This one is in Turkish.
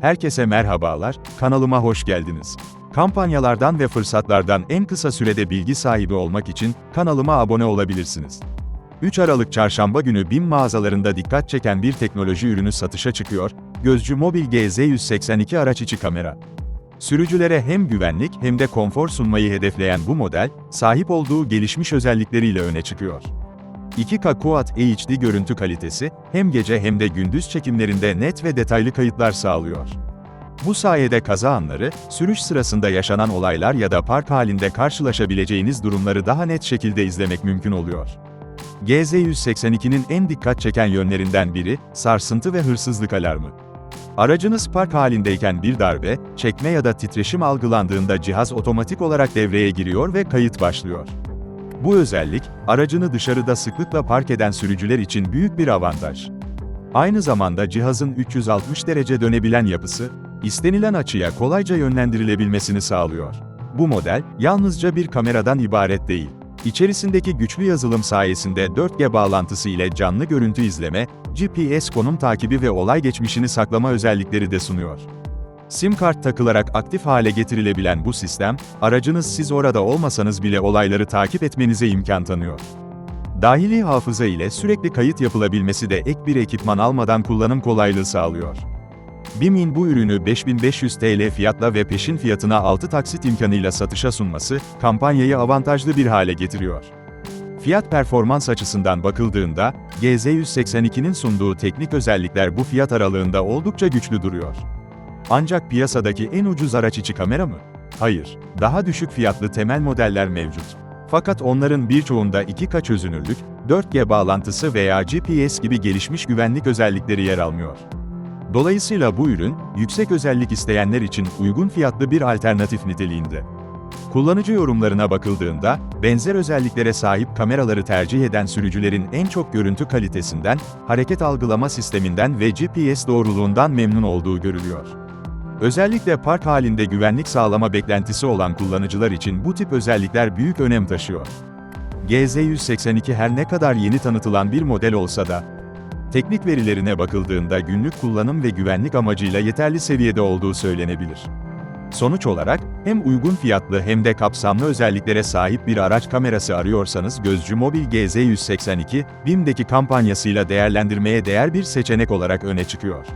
Herkese merhabalar, kanalıma hoş geldiniz. Kampanyalardan ve fırsatlardan en kısa sürede bilgi sahibi olmak için kanalıma abone olabilirsiniz. 3 Aralık Çarşamba günü BİM mağazalarında dikkat çeken bir teknoloji ürünü satışa çıkıyor, Gözcü Mobil GZ182 araç içi kamera. Sürücülere hem güvenlik hem de konfor sunmayı hedefleyen bu model, sahip olduğu gelişmiş özellikleriyle öne çıkıyor. 2K Quad HD görüntü kalitesi, hem gece hem de gündüz çekimlerinde net ve detaylı kayıtlar sağlıyor. Bu sayede kaza anları, sürüş sırasında yaşanan olaylar ya da park halinde karşılaşabileceğiniz durumları daha net şekilde izlemek mümkün oluyor. GZ182'nin en dikkat çeken yönlerinden biri, sarsıntı ve hırsızlık alarmı. Aracınız park halindeyken bir darbe, çekme ya da titreşim algılandığında cihaz otomatik olarak devreye giriyor ve kayıt başlıyor. Bu özellik, aracını dışarıda sıklıkla park eden sürücüler için büyük bir avantaj. Aynı zamanda cihazın 360 derece dönebilen yapısı, istenilen açıya kolayca yönlendirilebilmesini sağlıyor. Bu model, yalnızca bir kameradan ibaret değil. İçerisindeki güçlü yazılım sayesinde 4G bağlantısı ile canlı görüntü izleme, GPS konum takibi ve olay geçmişini saklama özellikleri de sunuyor. SIM kart takılarak aktif hale getirilebilen bu sistem, aracınız siz orada olmasanız bile olayları takip etmenize imkan tanıyor. Dahili hafıza ile sürekli kayıt yapılabilmesi de ek bir ekipman almadan kullanım kolaylığı sağlıyor. BİM'in bu ürünü 5500 TL fiyatla ve peşin fiyatına 6 taksit imkanıyla satışa sunması, kampanyayı avantajlı bir hale getiriyor. Fiyat performans açısından bakıldığında, GZ182'nin sunduğu teknik özellikler bu fiyat aralığında oldukça güçlü duruyor. Ancak piyasadaki en ucuz araç içi kamera mı? Hayır, daha düşük fiyatlı temel modeller mevcut. Fakat onların birçoğunda 2K çözünürlük, 4G bağlantısı veya GPS gibi gelişmiş güvenlik özellikleri yer almıyor. Dolayısıyla bu ürün, yüksek özellik isteyenler için uygun fiyatlı bir alternatif niteliğinde. Kullanıcı yorumlarına bakıldığında, benzer özelliklere sahip kameraları tercih eden sürücülerin en çok görüntü kalitesinden, hareket algılama sisteminden ve GPS doğruluğundan memnun olduğu görülüyor. Özellikle park halinde güvenlik sağlama beklentisi olan kullanıcılar için bu tip özellikler büyük önem taşıyor. GZ182 her ne kadar yeni tanıtılan bir model olsa da, teknik verilerine bakıldığında günlük kullanım ve güvenlik amacıyla yeterli seviyede olduğu söylenebilir. Sonuç olarak, hem uygun fiyatlı hem de kapsamlı özelliklere sahip bir araç kamerası arıyorsanız Gözcü Mobil GZ182, BİM'deki kampanyasıyla değerlendirmeye değer bir seçenek olarak öne çıkıyor.